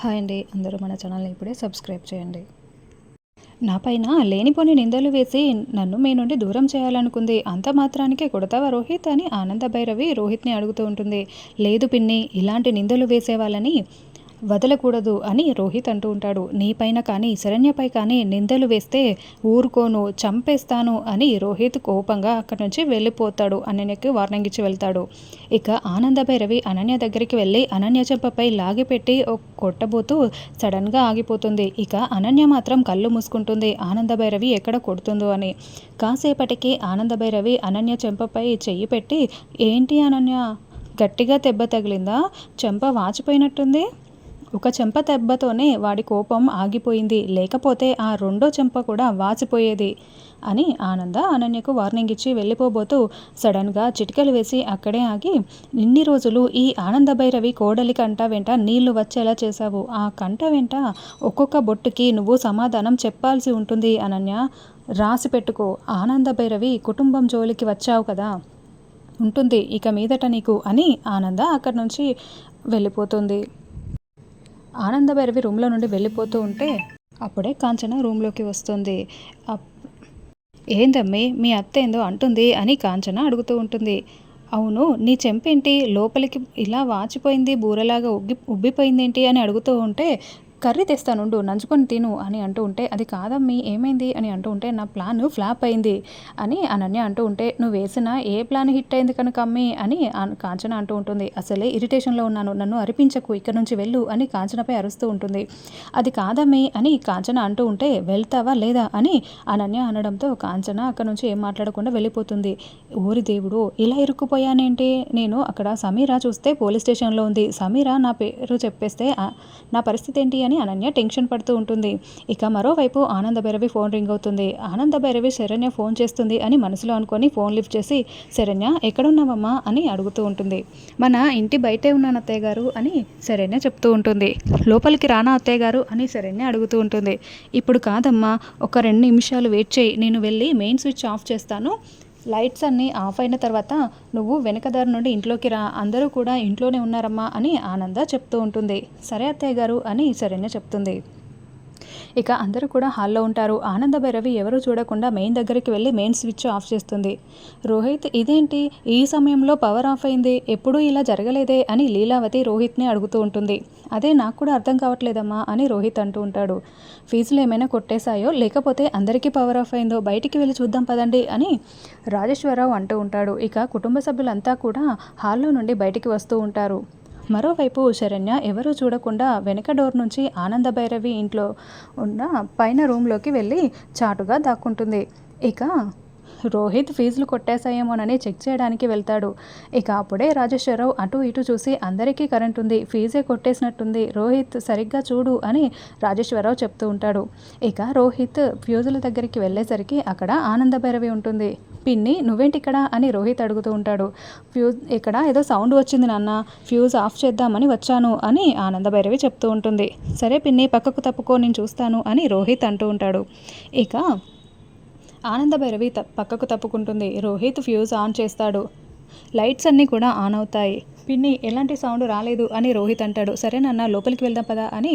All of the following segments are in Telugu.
హాయ్ అండి. అందరూ మన ఛానల్ని ఇప్పుడే సబ్స్క్రైబ్ చేయండి. నా పైన లేనిపోని నిందలు వేసి నన్ను మీ నుండి దూరం చేయాలనుకుంది. అంత మాత్రానికే కొడతావా రోహిత్ అని ఆనంద భైరవి రోహిత్ని అడుగుతూ ఉంటుంది. లేదు పిన్ని ఇలాంటి నిందలు వేసే వాళ్ళని వదలకూడదు అని రోహిత్ అంటూ ఉంటాడు. నీపైన కానీ శరణ్యపై కానీ నిందలు వేస్తే ఊరుకోను చంపేస్తాను అని రోహిత్ కోపంగా అక్కడి నుంచి వెళ్ళిపోతాడు. అనన్యకి వార్నింగ్ ఇచ్చి వెళ్తాడు. ఇక ఆనంద భైరవి అనన్య దగ్గరికి వెళ్ళి అనన్య చెంపపై లాగిపెట్టి కొట్టబోతూ సడన్గా ఆగిపోతుంది. ఇక అనన్య మాత్రం కళ్ళు మూసుకుంటుంది. ఆనంద భైరవి ఎక్కడ కొడుతుందో అని. కాసేపటికి ఆనంద భైరవి అనన్య చెంపపై చెయ్యి పెట్టి ఏంటి అనన్య? గట్టిగా దెబ్బ తగిలిందా? చెంప వాచిపోయినట్టుంది? ఒక చెంప దెబ్బతోనే వాడి కోపం ఆగిపోయింది. లేకపోతే ఆ రెండో చెంప కూడా వాచిపోయేది అని ఆనంద అనన్యకు వార్నింగ్ ఇచ్చి వెళ్ళిపోబోతూ సడన్గా చిటికలు వేసి అక్కడే ఆగి ఇన్ని రోజులు ఈ ఆనంద భైరవి కోడలి కంట వెంట నీళ్ళు వచ్చేలా చేశావు. ఆ కంట వెంట ఒక్కొక్క బొట్టుకి నువ్వు సమాధానం చెప్పాల్సి ఉంటుంది అనన్య. రాసి పెట్టుకో. ఆనంద భైరవి కుటుంబం జోలికి వచ్చావు కదా. ఉంటుంది ఇక మీదట నీకు అని ఆనంద అక్కడి నుంచి వెళ్ళిపోతుంది. ఆనందభైరవి రూమ్లో నుండి వెళ్ళిపోతూ ఉంటే అప్పుడే కాంచన రూమ్లోకి వస్తుంది. ఏందమ్మి మీ అత్త ఏందో అంటుంది అని కాంచన అడుగుతూ ఉంటుంది. అవును నీ చెంపేంటి? లోపలికి ఇలా వాచిపోయింది బూరలాగా ఉగ్గి ఉబ్బిపోయిందేంటి అని అడుగుతూ ఉంటే కర్రీ తెస్తానుండు నంచుకొని తిను అని అంటూ ఉంటే అది కాదమ్మీ ఏమైంది అని అంటూ ఉంటే నా ప్లాన్ ఫ్లాప్ అయింది అని అనన్య అంటూ ఉంటే నువ్వు వేసిన ఏ ప్లాన్ హిట్ అయింది కనుక అమ్మి అని కాంచన అంటూ ఉంటుంది. అసలే ఇరిటేషన్లో ఉన్నాను నన్ను అరిపించకు ఇక్కడ నుంచి వెళ్ళు అని కాంచనపై అరుస్తూ ఉంటుంది. అది కాదమ్మి అని కాంచన అంటూ ఉంటే వెళ్తావా లేదా అని అనన్య అనడంతో కాంచన అక్కడ నుంచి ఏం మాట్లాడకుండా వెళ్ళిపోతుంది. ఊరి దేవుడు ఇలా ఇరుక్కుపోయానేంటి? నేను అక్కడ సమీరా చూస్తే పోలీస్ స్టేషన్లో ఉంది. సమీరా నా పేరు చెప్పేస్తే నా పరిస్థితి ఏంటి అని అనన్య టెన్షన్ పడుతూ ఉంటుంది. ఇక మరోవైపు ఆనంద భైరవి ఫోన్ రింగ్ అవుతుంది. ఆనంద భైరవి శరణ్య ఫోన్ చేస్తుంది అని మనసులో అనుకొని ఫోన్ లిఫ్ట్ చేసి శరణ్య ఎక్కడున్నావమ్మా? అని అడుగుతూ ఉంటుంది. మన ఇంటి బయటే ఉన్నాను అత్తయ్య గారు అని శరణ్య చెప్తూ ఉంటుంది. లోపలికి రానా అత్తయ్య గారు? అని శరణ్య అడుగుతూ ఉంటుంది. ఇప్పుడు కాదమ్మా ఒక రెండు నిమిషాలు వెయిట్ చేయి. నేను వెళ్ళి మెయిన్ స్విచ్ ఆఫ్ చేస్తాను. లైట్స్ అన్నీ ఆఫ్ అయిన తర్వాత నువ్వు వెనకదారి నుండి ఇంట్లోకి రా. అందరూ కూడా ఇంట్లోనే ఉన్నారమ్మా అని ఆనంద చెప్తూ ఉంటుంది. సరే అత్తయ్య గారు అని శరణ్య చెప్తుంది. ఇక అందరూ కూడా హాల్లో ఉంటారు. ఆనంద భైరవి ఎవరు చూడకుండా మెయిన్ దగ్గరికి వెళ్ళి మెయిన్ స్విచ్ ఆఫ్ చేస్తుంది. రోహిత్ ఇదేంటి? ఈ సమయంలో పవర్ ఆఫ్ అయింది. ఎప్పుడూ ఇలా జరగలేదే? అని లీలావతి రోహిత్ని అడుగుతూ ఉంటుంది. అదే నాకు కూడా అర్థం కావట్లేదమ్మా అని రోహిత్ అంటూ ఉంటాడు. ఫీజులు ఏమైనా కొట్టేశాయో? లేకపోతే అందరికీ పవర్ ఆఫ్ అయిందో? బయటికి వెళ్ళి చూద్దాం పదండి అని రాజేశ్వరరావు అంటూ ఉంటాడు. ఇక కుటుంబ సభ్యులంతా కూడా హాల్లో నుండి బయటికి వస్తూ ఉంటారు. మరోవైపు శరణ్య ఎవరూ చూడకుండా వెనక డోర్ నుంచి ఆనంద భైరవి ఇంట్లో ఉన్న పైన రూమ్లోకి వెళ్ళి చాటుగా దాక్కుంటుంది. ఇక రోహిత్ ఫీజులు కొట్టేశాయేమోనని చెక్ చేయడానికి వెళ్తాడు. ఇక అప్పుడే రాజేశ్వరరావు అటు ఇటు చూసి అందరికీ కరెంట్ ఉంది ఫీజే కొట్టేసినట్టుంది రోహిత్ సరిగ్గా చూడు అని రాజేశ్వరరావు చెప్తూ ఉంటాడు. ఇక రోహిత్ ఫ్యూజుల దగ్గరికి వెళ్ళేసరికి అక్కడ ఆనంద భైరవి ఉంటుంది. పిన్ని నువ్వేంటి ఇక్కడ అని రోహిత్ అడుగుతూ ఉంటాడు. ఫ్యూజ్ ఇక్కడ ఏదో సౌండ్ వచ్చింది నాన్న ఫ్యూజ్ ఆఫ్ చేద్దామని వచ్చాను అని ఆనంద భైరవి చెప్తూ ఉంటుంది. సరే పిన్ని పక్కకు తప్పుకో నేను చూస్తాను అని రోహిత్ అంటూ ఉంటాడు. ఇక ఆనంద భైరవి పక్కకు తప్పుకుంటుంది. రోహిత్ ఫ్యూజ్ ఆన్ చేస్తాడు. లైట్స్ అన్నీ కూడా ఆన్ అవుతాయి. పిన్ని ఎలాంటి సౌండ్ రాలేదు అని రోహిత్ అంటాడు. సరేనన్న లోపలికి వెళ్దాం పదా అని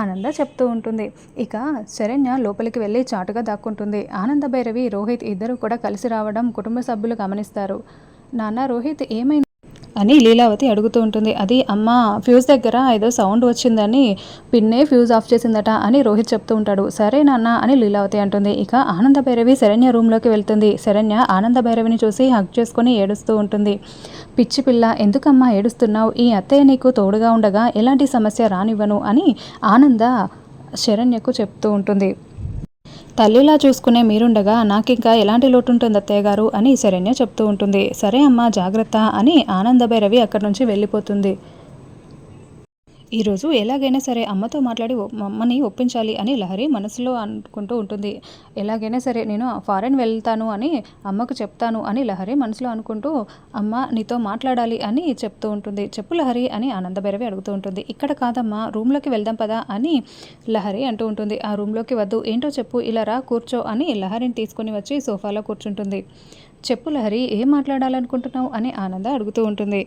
ఆనంద చెప్తూ ఉంటుంది. ఇక శరణ్య లోపలికి వెళ్ళి చాటుగా దాక్కుంటుంది. ఆనంద భైరవి రోహిత్ ఇద్దరు కూడా కలిసి రావడం కుటుంబ సభ్యులు గమనిస్తారు. నాన్న రోహిత్ ఏమైంది? అని లీలావతి అడుగుతూ ఉంటుంది. అది అమ్మ ఫ్యూజ్ దగ్గర ఏదో సౌండ్ వచ్చిందని పిన్నే ఫ్యూజ్ ఆఫ్ చేసిందట అని రోహిత్ చెప్తూ ఉంటాడు. సరే నాన్న అని లీలావతి అంటుంది. ఇక ఆనంద భైరవి శరణ్య రూమ్లోకి వెళ్తుంది. శరణ్య ఆనంద భైరవిని చూసి హక్ చేసుకుని ఏడుస్తూ ఉంటుంది. పిచ్చి పిల్ల ఎందుకమ్మా ఏడుస్తున్నావు? ఈ అత్తయ్య నీకు తోడుగా ఉండగా ఎలాంటి సమస్య రానివ్వను అని ఆనంద శరణ్యకు చెప్తూ ఉంటుంది. తల్లిలా చూసుకునే మీరుండగా నాకింకా ఎలాంటి లోటు ఉంటుంది అత్తయ్య గారు అని శరణ్య చెప్తూ ఉంటుంది. సరే అమ్మా జాగ్రత్త అని ఆనందభైరవి అక్కడి నుంచి వెళ్ళిపోతుంది. ఈరోజు ఎలాగైనా సరే అమ్మతో మాట్లాడి అమ్మని ఒప్పించాలి అని లహరి మనసులో అనుకుంటూ ఉంటుంది. ఎలాగైనా సరే నేను ఫారెన్ వెళ్తాను అని అమ్మకు చెప్తాను అని లహరి మనసులో అనుకుంటూ అమ్మ నీతో మాట్లాడాలి అని చెప్తూ ఉంటుంది. చెప్పు లహరి అని ఆనందభైరవి అడుగుతూ ఉంటుంది. ఇక్కడ కాదమ్మా రూమ్లోకి వెళ్దాం పదా అని లహరి అంటూ ఉంటుంది. ఆ రూమ్లోకి వద్దు. ఏంటో చెప్పు ఇలా రా కూర్చో అని లహరిని తీసుకొని వచ్చి సోఫాలో కూర్చుంటుంది. చెప్పు లహరి ఏం మాట్లాడాలనుకుంటున్నావు అని ఆనంద అడుగుతూ ఉంటుంది.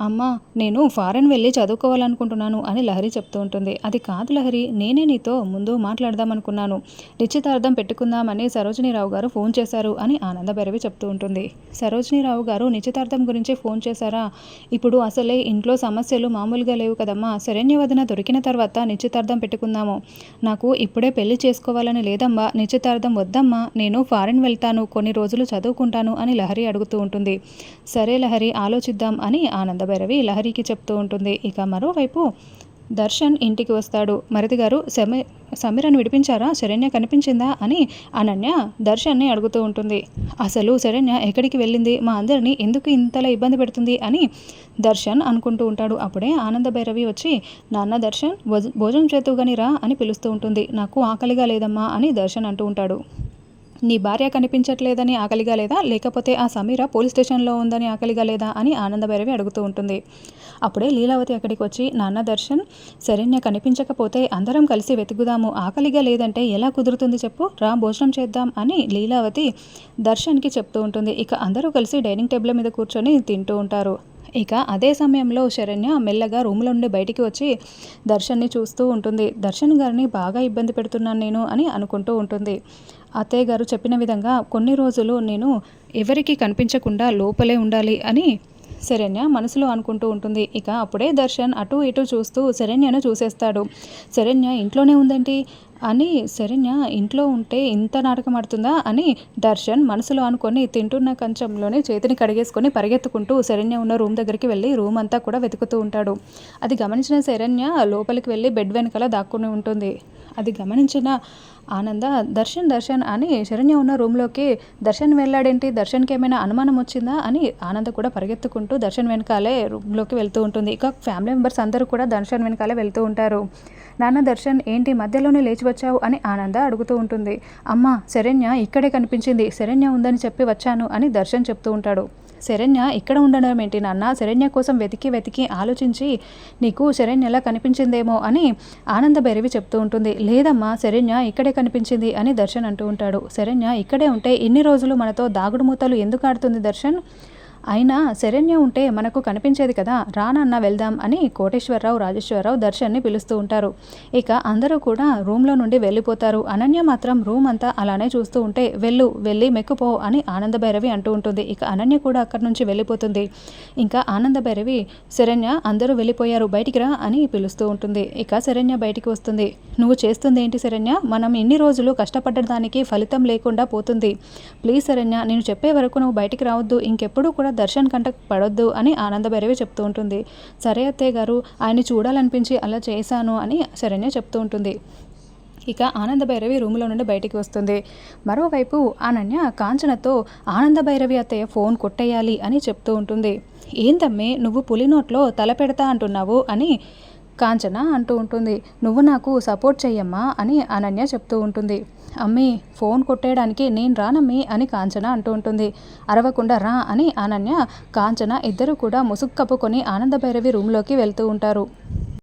అమ్మ నేను ఫారెన్ వెళ్ళి చదువుకోవాలనుకుంటున్నాను అని లహరి చెప్తూ ఉంటుంది. అది కాదు లహరి నేనే నీతో ముందు మాట్లాడదాం అనుకున్నాను నిశ్చితార్థం పెట్టుకుందామని సరోజినీరావు గారు ఫోన్ చేశారు అని ఆనంద చెప్తూ ఉంటుంది. సరోజినీరావు గారు నిశ్చితార్థం గురించి ఫోన్ చేశారా? ఇప్పుడు అసలే ఇంట్లో సమస్యలు మామూలుగా లేవు కదమ్మా. శరణ్యవదన దొరికిన తర్వాత నిశ్చితార్థం పెట్టుకుందాము. నాకు ఇప్పుడే పెళ్ళి చేసుకోవాలని లేదమ్మా. నిశ్చితార్థం వద్దమ్మా. నేను ఫారెన్ వెళ్తాను. కొన్ని రోజులు చదువుకుంటాను అని లహరి అడుగుతూ ఉంటుంది. సరే లహరి ఆలోచిద్దాం అని ఆనంద భైరవి లహరికి చెప్తూ ఉంటుంది. ఇక మరోవైపు దర్శన్ ఇంటికి వస్తాడు. మరిది గారు సమీ సమీరను విడిపించారా? శరణ్య కనిపించిందా? అని అనన్య దర్శన్ని అడుగుతూ ఉంటుంది. అసలు శరణ్య ఎక్కడికి వెళ్ళింది? మా అందరినీ ఎందుకు ఇంతలా ఇబ్బంది పెడుతుంది? అని దర్శన్ అనుకుంటూ ఉంటాడు. అప్పుడే ఆనంద భైరవి వచ్చి నాన్న దర్శన్ భోజనం చేతుగాని రా అని పిలుస్తూ ఉంటుంది. నాకు ఆకలిగా లేదమ్మా అని దర్శన్ అంటూ ఉంటాడు. నీ భార్య కనిపించట్లేదని ఆకలిగా లేదా? లేకపోతే ఆ సమీర పోలీస్ స్టేషన్లో ఉందని ఆకలిగా లేదా అని ఆనందభైరవి అడుగుతూ ఉంటుంది. అప్పుడే లీలావతి అక్కడికి వచ్చి నాన్న దర్శన్ శరణ్య కనిపించకపోతే అందరం కలిసి వెతుకుదాము. ఆకలిగా లేదంటే ఎలా కుదురుతుంది చెప్పు? రా భోజనం చేద్దాం అని లీలావతి దర్శన్కి చెప్తూ ఉంటుంది. ఇక అందరూ కలిసి డైనింగ్ టేబుల్ మీద కూర్చొని తింటూ ఉంటారు. ఇక అదే సమయంలో శరణ్య మెల్లగా రూమ్లో నుండి బయటికి వచ్చి దర్శన్ని చూస్తూ ఉంటుంది. దర్శన్ గారిని బాగా ఇబ్బంది పెడుతున్నాను నేను అని అనుకుంటూ ఉంటుంది. అత్తయ్య గారు చెప్పిన విధంగా కొన్ని రోజులు నేను ఎవరికి కనిపించకుండా లోపలే ఉండాలి అని శరణ్య మనసులో అనుకుంటూ ఉంటుంది. ఇక అప్పుడే దర్శన్ అటు ఇటు చూస్తూ శరణ్యను చూసేస్తాడు. శరణ్య ఇంట్లోనే ఉందండి అని శరణ్య ఇంట్లో ఉంటే ఇంత నాటకం ఆడుతుందా అని దర్శన్ మనసులో అనుకొని తింటున్న కంచంలోనే చేతిని కడిగేసుకొని పరిగెత్తుకుంటూ శరణ్య ఉన్న రూమ్ దగ్గరికి వెళ్ళి రూమ్ అంతా కూడా వెతుకుతూ ఉంటాడు. అది గమనించిన శరణ్య లోపలికి వెళ్ళి బెడ్ వెనకాల దాక్కుని ఉంటుంది. అది గమనించిన ఆనంద దర్శన్ దర్శన్ అని శరణ్య ఉన్న రూమ్లోకి దర్శన్ వెళ్ళాడేంటి? దర్శన్కి ఏమైనా అనుమానం వచ్చిందా? అని ఆనంద కూడా పరిగెత్తుకుంటూ దర్శన్ వెనకాలే రూమ్లోకి వెళ్తూ ఉంటుంది. ఇక ఫ్యామిలీ మెంబర్స్ అందరూ కూడా దర్శన్ వెనకాలే వెళ్తూ ఉంటారు. నాన్న దర్శన్ ఏంటి? మధ్యలోనే లేచి వచ్చావు? అని ఆనంద అడుగుతూ ఉంటుంది. అమ్మ శరణ్య ఇక్కడే కనిపించింది. శరణ్య ఉందని చెప్పి వచ్చాను అని దర్శన్ చెప్తూ ఉంటాడు. శరణ్య ఇక్కడ ఉండడం ఏంటి నాన్న? శరణ్య కోసం వెతికి వెతికి ఆలోచించి నీకు శరణ్య ఎలా కనిపించిందేమో అని ఆనంద భైరవి చెప్తూ ఉంటుంది. లేదమ్మా శరణ్య ఇక్కడే కనిపించింది అని దర్శన్ అంటూ ఉంటాడు. శరణ్య ఇక్కడే ఉంటే ఇన్ని రోజులు మనతో దాగుడు మూతలు ఎందుకు ఆడుతుంది దర్శన్? అయినా శరణ్య ఉంటే మనకు కనిపించేది కదా రానన్న వెళ్దాం అని కోటేశ్వరరావు రాజేశ్వరరావు దర్శన్ని పిలుస్తూ ఉంటారు. ఇక అందరూ కూడా రూమ్లో నుండి వెళ్ళిపోతారు. అనన్య మాత్రం రూమ్ అంతా అలానే చూస్తూ ఉంటే వెళ్ళు వెళ్ళి మెక్కుపో అని ఆనంద భైరవి అంటూ ఉంటుంది. ఇక అనన్య కూడా అక్కడి నుంచి వెళ్ళిపోతుంది. ఇంకా ఆనంద భైరవి శరణ్య అందరూ వెళ్ళిపోయారు బయటికి రా అని పిలుస్తూ ఉంటుంది. ఇక శరణ్య బయటికి వస్తుంది. నువ్వు చేస్తుంది ఏంటి శరణ్య? మనం ఇన్ని రోజులు కష్టపడ్డదానికి ఫలితం లేకుండా పోతుంది. ప్లీజ్ శరణ్య నేను చెప్పే వరకు నువ్వు బయటికి రావద్దు. ఇంకెప్పుడు కూడా దర్శన్ కంట పడొద్దు అని ఆనందభైరవి చెప్తూ ఉంటుంది. సరే అత్తయ్య గారు ఆయన్ని చూడాలనిపించి అలా చేశాను అని శరణ్య చెప్తూ ఉంటుంది. ఇక ఆనంద భైరవి రూమ్లో నుండి బయటికి వస్తుంది. మరోవైపు అనన్య కాంచనతో ఆనంద భైరవి అత్తయ్య ఫోన్ కొట్టేయాలి అని చెప్తూ ఉంటుంది. ఏంతమ్మే నువ్వు పులి నోట్లో తల పెడతా అంటున్నావు అని కాంచన అంటూ ఉంటుంది. నువ్వు నాకు సపోర్ట్ చెయ్యమ్మా అని అనన్య చెప్తూ ఉంటుంది. అమ్మీ ఫోన్ కొట్టేయడానికి నేను రానమ్మీ అని కాంచన అంటూ ఉంటుంది. అరవకుండా రా అని అనన్య కాంచన ఇద్దరు కూడా ముసుగు కప్పుకొని ఆనందభైరవి రూమ్లోకి వెళ్తూ ఉంటారు.